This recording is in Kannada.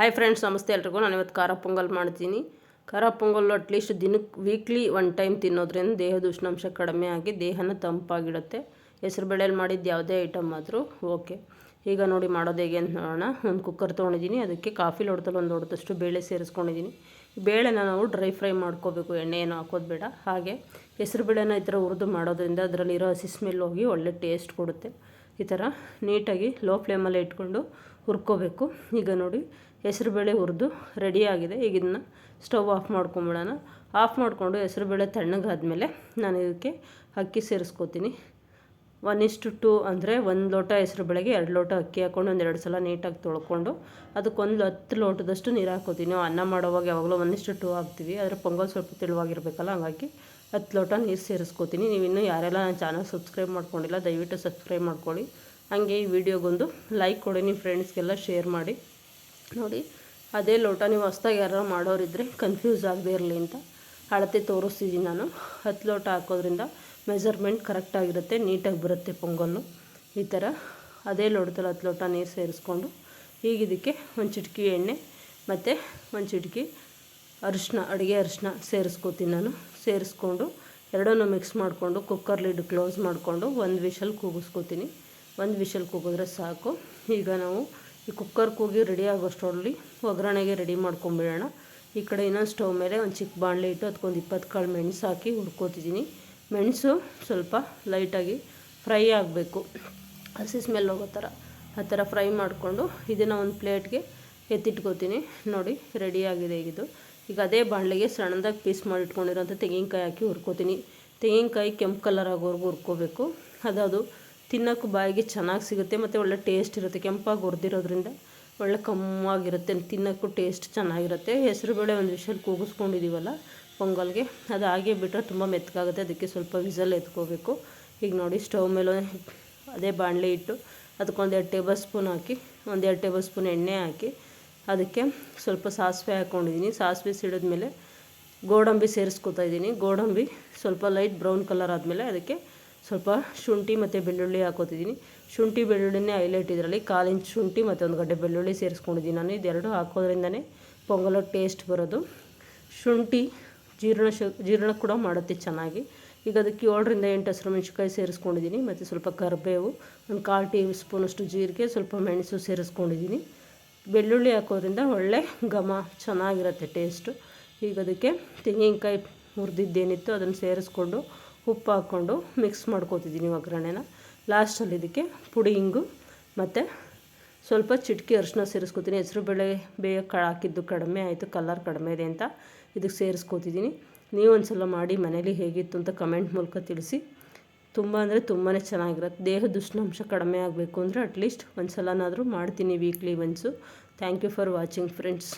ಹಾಯ್ ಫ್ರೆಂಡ್ಸ್ ನಮಸ್ತೆ ಎಲ್ರಿಗೂ. ನಾನು ಇವತ್ತು ಖಾರ ಪೊಂಗಲ್ ಮಾಡ್ತೀನಿ. ಖಾರ ಪೊಂಗಲ್ ಅಟ್ಲೀಸ್ಟ್ ದಿನಕ್ಕೆ ವೀಕ್ಲಿ ಒನ್ ಟೈಮ್ ತಿನ್ನೋದ್ರಿಂದ ದೇಹದ ಉಷ್ಣಾಂಶ ಕಡಿಮೆ ಆಗಿ ದೇಹನ ತಂಪಾಗಿಡುತ್ತೆ. ಹೆಸರು ಬೇಳೆಯಲ್ಲಿ ಮಾಡಿದ್ದು ಯಾವುದೇ ಐಟಮ್ ಆದರೂ ಓಕೆ ಈಗ ನೋಡಿ ಮಾಡೋದು ಹೇಗೆ ಅಂತ ನೋಡೋಣ. ಒಂದು ಕುಕ್ಕರ್ ತೊಗೊಂಡಿದ್ದೀನಿ ಅದಕ್ಕೆ ಕಾಫಿ ಲೋಟದಲ್ಲಿ ಒಂದು ಹೊಡೆದಷ್ಟು ಬೇಳೆ ಸೇರಿಸ್ಕೊಂಡಿದ್ದೀನಿ ಬೇಳೆನ ನಾವು ಡ್ರೈ ಫ್ರೈ ಮಾಡ್ಕೋಬೇಕು. ಎಣ್ಣೆ ಏನು ಹಾಕೋದು ಬೇಡ. ಹಾಗೆ ಹೆಸರು ಬೇಳೆನ ಈ ಥರ ಹುರಿದು ಮಾಡೋದ್ರಿಂದ ಅದರಲ್ಲಿರೋ ಹಸಿ ಸ್ಮೆಲ್ ಹೋಗಿ ಒಳ್ಳೆ ಟೇಸ್ಟ್ ಕೊಡುತ್ತೆ. ಈ ಥರ ನೀಟಾಗಿ ಲೋ ಫ್ಲೇಮಲ್ಲೇ ಇಟ್ಕೊಂಡು ಹುರ್ಕೋಬೇಕು. ಈಗ ನೋಡಿ ಹೆಸರುಬೇಳೆ ಹುರಿದು ರೆಡಿಯಾಗಿದೆ ಈಗ ಇದನ್ನ ಸ್ಟವ್ ಆಫ್ ಮಾಡ್ಕೊಂಬಿಡೋಣ. ಆಫ್ ಮಾಡಿಕೊಂಡು ಹೆಸರುಬೇಳೆ ತಣ್ಣಗಾದಮೇಲೆ ನಾನು ಇದಕ್ಕೆ ಅಕ್ಕಿ ಸೇರಿಸ್ಕೋತೀನಿ. ಒನ್ ಇಷ್ಟು ಟು ಅಂದರೆ ಒಂದು ಲೋಟ ಹೆಸರು ಬೆಳೆಗೆ ಎರಡು ಲೋಟ ಅಕ್ಕಿ ಹಾಕ್ಕೊಂಡು ಒಂದು ಎರಡು ಸಲ ನೀಟಾಗಿ ತೊಳ್ಕೊಂಡು ಅದಕ್ಕೊಂದು ಹತ್ತು ಲೋಟದಷ್ಟು ನೀರು ಹಾಕೋತೀನಿ. ಅನ್ನ ಮಾಡೋವಾಗ ಯಾವಾಗಲೂ ಒಂದಿಷ್ಟು ಟು ಹಾಕ್ತೀವಿ. ಆದರೆ ಪೊಂಗಲ್ ಸ್ವಲ್ಪ ತೆಳುವಾಗಿರಬೇಕಲ್ಲ, ಹಂಗಾಗಿ ಹತ್ತು ಲೋಟ ನೀರು ಸೇರಿಸ್ಕೋತೀನಿ. ನೀವು ಇನ್ನೂ ಯಾರೆಲ್ಲ ನನ್ನ ಚಾನಲ್ ಸಬ್ಸ್ಕ್ರೈಬ್ ಮಾಡ್ಕೊಂಡಿಲ್ಲ, ದಯವಿಟ್ಟು ಸಬ್ಸ್ಕ್ರೈಬ್ ಮಾಡ್ಕೊಳ್ಳಿ. ಹಾಗೆ ಈ ವಿಡಿಯೋಗೊಂದು ಲೈಕ್ ಕೊಡಿ ನಿಮ್ಮ ಫ್ರೆಂಡ್ಸ್ಗೆಲ್ಲ ಶೇರ್ ಮಾಡಿ. ನೋಡಿ, ಅದೇ ಲೋಟ ನೀವು ಹೊಸ್ದಾಗಿ ಯಾರು ಮಾಡೋರಿದ್ದರೆ ಕನ್ಫ್ಯೂಸ್ ಆಗದೇ ಇರಲಿ ಅಂತ. ಅಳತೆ ತೋರಿಸ್ತಿದ್ದೀನಿ ನಾನು. ಹತ್ತು ಲೋಟ ಹಾಕೋದ್ರಿಂದ ಮೆಜರ್ಮೆಂಟ್ ಕರೆಕ್ಟಾಗಿರುತ್ತೆ ನೀಟಾಗಿ ಬರುತ್ತೆ ಪೊಂಗಲ್ಲು. ಈ ಥರ ಅದೇ ಲೋಟದಲ್ಲಿ ಹತ್ತು ಲೋಟ ನೀರು ಸೇರಿಸ್ಕೊಂಡು, ಈಗ ಇದಕ್ಕೆ ಒಂದು ಚಿಟಕಿ ಎಣ್ಣೆ ಮತ್ತು ಒಂದು ಚಿಟಕಿ ಅರಿಶಿನ ಅಡುಗೆ ಅರಿಶಿನ ಸೇರಿಸ್ಕೋತೀನಿ ನಾನು. ಸೇರಿಸ್ಕೊಂಡು ಎರಡನ್ನು ಮಿಕ್ಸ್ ಮಾಡಿಕೊಂಡು ಕುಕ್ಕರ್ ಲಿಡ್ ಕ್ಲೋಸ್ ಮಾಡಿಕೊಂಡು ಒಂದು ವಿಷಲ್ ಕೂಗಿಸ್ಕೋತೀನಿ. ಒಂದು ವಿಷಲ್ ಕೂಗಿದ್ರೆ ಸಾಕು. ಈಗ ನಾವು ಈ ಕುಕ್ಕರ್ ಕೂಗಿ ರೆಡಿ ಆಗೋಷ್ಟರಲ್ಲಿ ಒಗ್ಗರಣೆಗೆ ರೆಡಿ ಮಾಡ್ಕೊಂಬಿಡೋಣ. ಈ ಕಡೆ ಇನ್ನೊಂದು ಸ್ಟವ್ ಮೇಲೆ ಒಂದು ಚಿಕ್ಕ ಬಾಣಲೆ ಇಟ್ಟು ಅದಕ್ಕೊಂದು ಇಪ್ಪತ್ತು ಕಾಳು ಮೆಣಸು ಹಾಕಿ ಹುಡ್ಕೋತಿದ್ದೀನಿ ಮೆಣಸು ಸ್ವಲ್ಪ ಲೈಟಾಗಿ ಫ್ರೈ ಆಗಬೇಕು. ಹಸಿ ಸ್ಮೆಲ್ ಹೋಗೋ ಥರ, ಆ ಥರ ಫ್ರೈ ಮಾಡಿಕೊಂಡು ಇದನ್ನು ಒಂದು ಪ್ಲೇಟ್ಗೆ ಎತ್ತಿಟ್ಕೋತೀನಿ. ನೋಡಿ ರೆಡಿಯಾಗಿದೆ ಇದು. ಈಗ ಅದೇ ಬಾಣಲೆಗೆ ಸಣ್ಣದಾಗಿ ಪೀಸ್ ಮಾಡಿ ಇಟ್ಕೊಂಡಿರೋಂಥ ತೆಂಗಿನಕಾಯಿ ಹಾಕಿ ಹುರ್ಕೋತೀನಿ. ತೆಂಗಿನಕಾಯಿ ಕೆಂಪು ಕಲರ್ ಆಗೋವರೆಗೂ ಹುರ್ಕೋಬೇಕು. ಅದದು ತಿನ್ನೋಕ್ಕೂ ಬಾಯಿಗೆ ಚೆನ್ನಾಗಿ ಸಿಗುತ್ತೆ, ಮತ್ತು ಒಳ್ಳೆ ಟೇಸ್ಟ್ ಇರುತ್ತೆ. ಕೆಂಪಾಗಿ ಹುರಿದಿರೋದ್ರಿಂದ ಒಳ್ಳೆ ಕಮ್ಮಾಗಿರುತ್ತೆ ತಿನ್ನೋಕ್ಕೂ ಟೇಸ್ಟ್ ಚೆನ್ನಾಗಿರುತ್ತೆ. ಹೆಸರುಬೇಳೆ ಒಂದು ವಿಷಲ್ ಕೂಗಿಸ್ಕೊಂಡಿದ್ದೀವಲ್ಲ ಪೊಂಗಲ್ಗೆ, ಅದು ಹಾಗೆ ಬಿಟ್ಟರೆ ತುಂಬ ಮೆತ್ತಗಾಗುತ್ತೆ ಅದಕ್ಕೆ ಸ್ವಲ್ಪ ವಿಸಲ್ ಎತ್ಕೋಬೇಕು. ಈಗ ನೋಡಿ, ಸ್ಟವ್ ಮೇಲೆ ಅದೇ ಬಾಣಲೆ ಇಟ್ಟು ಅದಕ್ಕೊಂದು ಎರಡು ಟೇಬಲ್ ಸ್ಪೂನ್ ಹಾಕಿ, ಒಂದೆರಡು ಟೇಬಲ್ ಸ್ಪೂನ್ ಎಣ್ಣೆ ಹಾಕಿ, ಅದಕ್ಕೆ ಸ್ವಲ್ಪ ಸಾಸಿವೆ ಹಾಕ್ಕೊಂಡಿದ್ದೀನಿ ಸಾಸಿವೆ ಸಿಡಿದ್ಮೇಲೆ ಗೋಡಂಬಿ ಸೇರಿಸ್ಕೊತಾ ಇದ್ದೀನಿ ಗೋಡಂಬಿ ಸ್ವಲ್ಪ ಲೈಟ್ ಬ್ರೌನ್ ಕಲರ್ ಆದಮೇಲೆ ಅದಕ್ಕೆ ಸ್ವಲ್ಪ ಶುಂಠಿ ಮತ್ತು ಬೆಳ್ಳುಳ್ಳಿ ಹಾಕೋತಿದ್ದೀನಿ. ಶುಂಠಿ, ಬೆಳ್ಳುಳ್ಳಿನೇ ಹೈಲೈಟ್ ಇದರಲ್ಲಿ ಕಾಲು ಶುಂಠಿ ಮತ್ತು ಒಂದು ಗಡ್ಡೆ ಬೆಳ್ಳುಳ್ಳಿ ಸೇರಿಸ್ಕೊಂಡಿದ್ದೀನಿ ನಾನು. ಇದೆರಡು ಹಾಕೋದ್ರಿಂದನೇ ಪೊಂಗಲ ಟೇಸ್ಟ್ ಬರೋದು. ಶುಂಠಿ ಜೀರ್ಣ ಶ, ಜೀರ್ಣ ಕೂಡ ಮಾಡುತ್ತೆ ಚೆನ್ನಾಗಿ. ಈಗ ಅದಕ್ಕೆ ಏಳರಿಂದ ಎಂಟು ಹಸಿರು ಮೆಣಸಿನ್ಕಾಯಿ ಸೇರಿಸ್ಕೊಂಡಿದ್ದೀನಿ ಮತ್ತು ಸ್ವಲ್ಪ ಕರಿಬೇವು, ಒಂದು ಕಾಲು ಟೀ ಸ್ಪೂನಷ್ಟು ಜೀರಿಗೆ, ಸ್ವಲ್ಪ ಮೆಣಸು ಸೇರಿಸ್ಕೊಂಡಿದ್ದೀನಿ. ಬೆಳ್ಳುಳ್ಳಿ ಹಾಕೋದ್ರಿಂದ ಒಳ್ಳೆ ಘಮ ಚೆನ್ನಾಗಿರುತ್ತೆ ಟೇಸ್ಟು ಈಗ ಅದಕ್ಕೆ ತೆಂಗಿನಕಾಯಿ ಹುರಿದಿದ್ದೇನಿತ್ತು ಅದನ್ನು ಸೇರಿಸ್ಕೊಂಡು ಉಪ್ಪು ಹಾಕ್ಕೊಂಡು ಮಿಕ್ಸ್ ಮಾಡ್ಕೋತಿದ್ದೀನಿ ಒಗ್ಗರಣೆನ ಲಾಸ್ಟಲ್ಲಿ ಇದಕ್ಕೆ ಪುಡಿ ಹಿಂಗು ಮತ್ತು ಸ್ವಲ್ಪ ಚಿಟಕಿ ಅರಿಶಿನ ಸೇರಿಸ್ಕೊತೀನಿ. ಹೆಸರು ಬೇಳೆ ಬೇಗ ಕ ಹಾಕಿದ್ದು ಕಡಿಮೆ ಆಯಿತು ಕಲರ್ ಕಡಿಮೆ ಇದೆ ಅಂತ ಇದಕ್ಕೆ ಸೇರಿಸ್ಕೋತಿದ್ದೀನಿ. ನೀವು ಒಂದು ಸಲ ಮಾಡಿ ಮನೇಲಿ ಹೇಗಿತ್ತು ಅಂತ ಕಮೆಂಟ್ ಮೂಲಕ ತಿಳಿಸಿ. ತುಂಬ ಅಂದರೆ ತುಂಬಾ ಚೆನ್ನಾಗಿರುತ್ತೆ. ದೇಹದ ಉಷ್ಣಾಂಶ ಕಡಿಮೆ ಆಗಬೇಕು ಅಂದರೆ ಅಟ್ಲೀಸ್ಟ್ ಒಂದು ಸಲನಾದರೂ ಮಾಡ್ತೀನಿ weekly once thank you for watching friends